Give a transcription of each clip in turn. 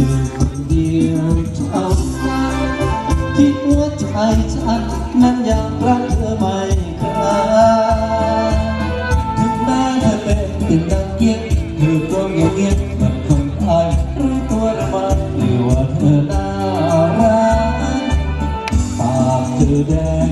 พียงคนเดียวเท่าที่หัวใจฉันนั้นยังรักเธอไม่คยถึงแม้เธอเป็นเพียดังเกียงเธอก็เงียบเงียบเหมือนคนตายรู้ตัวหรือว่าเธอน่ารักเธอแดง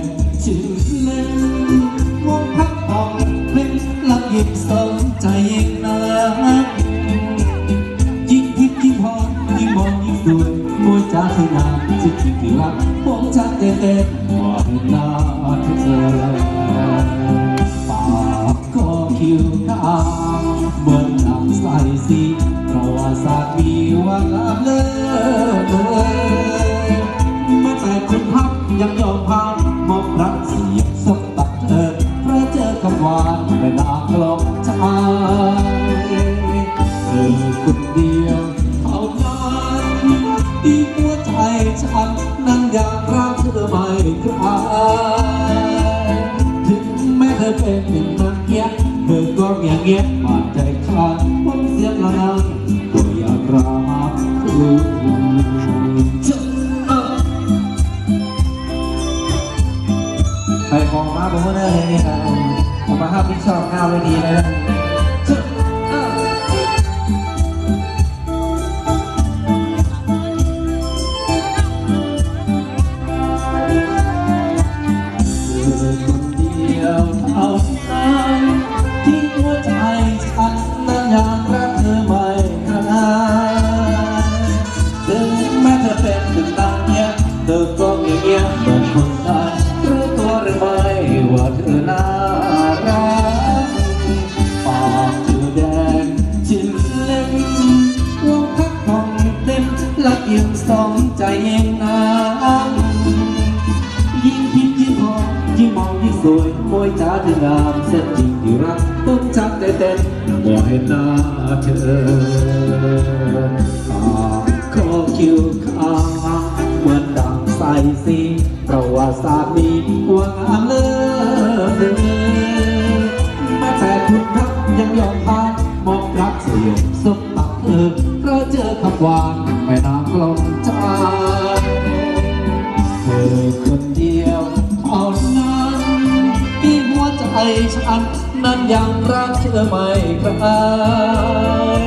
ว่าเห็นหน้าเธอปากก็คิวขาวเหมือนนำใส่สีประวัติศาสตร์มีว่างามเลยเมื่อแต่คุณพักยังยอมพักมอบรักเสียบสบตัดเธอเพราะเจอคำหวานไม่นากลบใจเธอคนเดียวเท่านั้นที่หัวใจฉันนั้นอยากรัก เธอไม่คลายถึงแม้เธอเป็นหนึ่งนักเงียเธอก็เงียเงียบาดใจขาดผมเสียงละนั้นก็อยากรักคุณเจ้ไปมองมาผมว่าเนอร์เลยนี่ครับผมมาห้าพิชชอบหน้าเวทีเลยนะ องนางยิ่งคิดยิ่งพอยิ่งมองยิ่งสวยมวยจ้าเธองามเส้นจริงที่รักต้องชักแต่เต้นบ่เห็นหน้าเธอปากคอคิ้วขาเหมือนดังใส่สีประวัติศาสตร์มีว่างามเลิศแม้แต่คุณทักยังยอมพานมอบรักสยบสมตักเธอเพราะเจอคำหวานแม่นางกลมใจเธ อคนเดียวเท่านั้นที่หัวใจฉันนั้นยังรักเธอไม่คลาย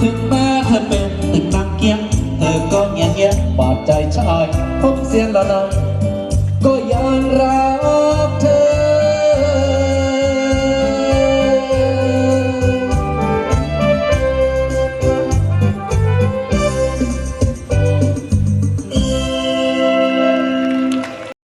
ถึงแม้เธอเป็นตึกนางเกียงเธอก็เงียบเงียบบาดใจชายผมเสียแล้วนะ